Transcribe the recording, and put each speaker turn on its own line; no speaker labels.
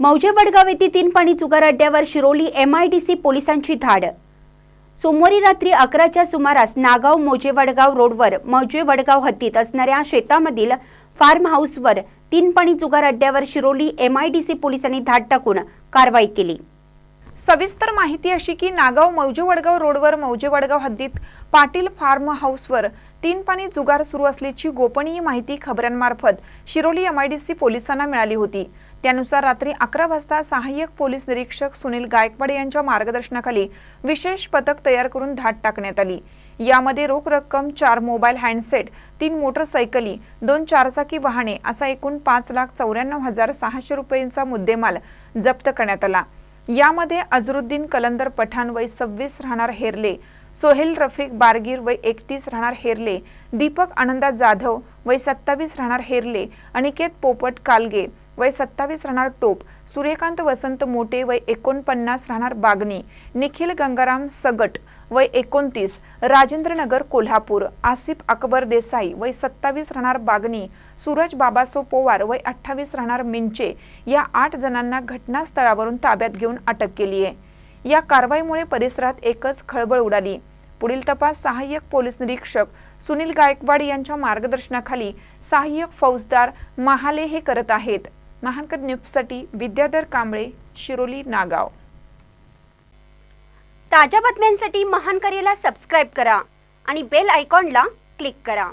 मौजे वडगाव येथे तीन पाणी चुगार अड्ड्यावर शिरोली सी पोलिसांची धाड. सोमवारी रात्री अकराच्या सुमारास नागाव मौजे वडगाव रोडवर मौजे वडगाव हद्दीत असणाऱ्या शेतामधील फार्म हाऊसवर तीन पाणी चुगार अड्ड्यावर शिरोली सी पोलिसांनी धाड टाकून कारवाई केली.
सविस्तर माहिती अशी की नागाव मौजे वडगाव रोडवर मौजे वडगाव हद्दीत पाटील फार्म हाऊसवर तीन पाणी जुगार सुरू असल्याची गोपनीय माहिती खबऱ्यांमार्फत शिरोली एमआयडीसी पोलिसांना मिळाली होती. त्यानुसार रात्री अकरा वाजता सहाय्यक पोलीस निरीक्षक सुनील गायकवाड यांच्या मार्गदर्शनाखाली विशेष पथक तयार करून धाड टाकण्यात आली. यामध्ये रोख रक्कम चार मोबाईल हँडसेट तीन मोटरसायकली दोन चारचाकी वाहने असा एकूण पाच लाख चौऱ्याण्णव हजार सहाशे रुपयांचा मुद्देमाल जप्त करण्यात आला. यामध्ये अझरुद्दीन कलंदर पठाण वय सव्वीस राहणार हेरले सोहेल रफिक बारगीर वय एकतीस राहणार हेरले दीपक आनंदा जाधव वय सत्तावीस राहणार हेरले अनिकेत पोपट कालगे वय सत्तावीस राहणार टोप सूर्यकांत वसंत मोटे वय एकोणपन्नास राहणार बागणी निखिल गंगाराम सगट वय एकोणतीस राजेंद्रनगर कोल्हापूर आसिफ अकबर देसाई वय सत्तावीस राहणार बागणी सूरज बाबासो पोवार वय अठ्ठावीस राहणार मिंचे या आठ जणांना घटनास्थळावरून ताब्यात घेऊन अटक केली आहे. या कारवाईमुळे परिसरात एकच खळबळ उडाली. पुढील तपास सहाय्यक पोलीस निरीक्षक सुनील गायकवाड यांच्या मार्गदर्शनाखाली सहाय्यक फौजदार महाले हे करत आहेत. महानकर न्यूजसाठी विद्याधर कांबळे शिरोली नागाव.
ताज्या बातम्यांसाठी महान करेला सबस्क्राईब करा आणि बेल आयकॉनला क्लिक करा.